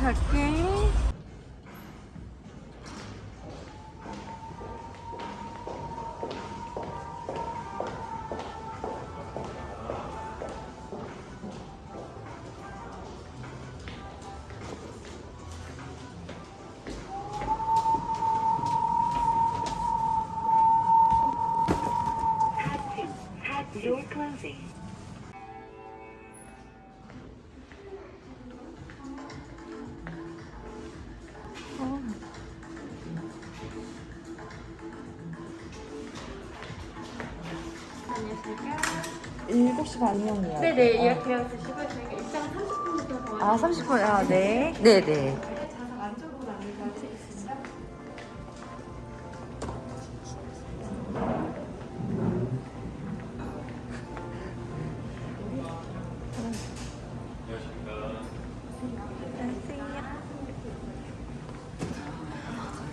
살게. Door closing. 일곱 시 반이었네요. 네네 예약되어 있으시고 저희가 입장 30분부터 더 아, 30분. 아, 네. 네, 네. 안쪽으로.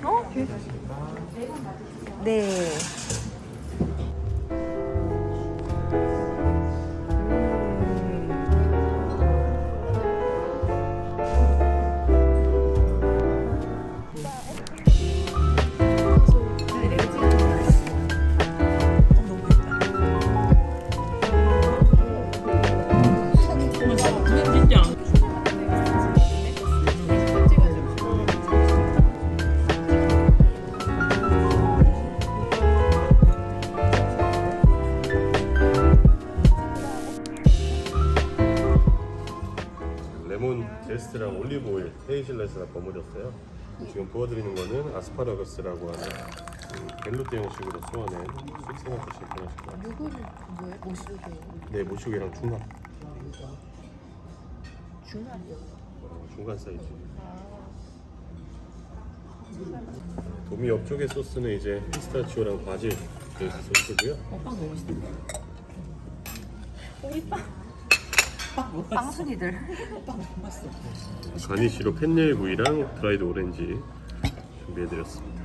어? 네. 레몬 제스트랑 올리브 오일, 헤이즐넛이랑 버무렸어요. 지금 부어드리는 거는 아스파라거스라고 하는 그 벨루테 형식으로 쏘아낸 숙성한 것이 편하실 누구를 뭐예요? 모시게 네, 모시고랑 중간, 중간이요. 어, 중간 사이즈. 도미 옆쪽의 소스는 이제 피스타치오랑 바질 베이스 소스고요. 빵 순이들. 가니쉬로 펜넬 구이랑 드라이드 오렌지 준비해드렸습니다.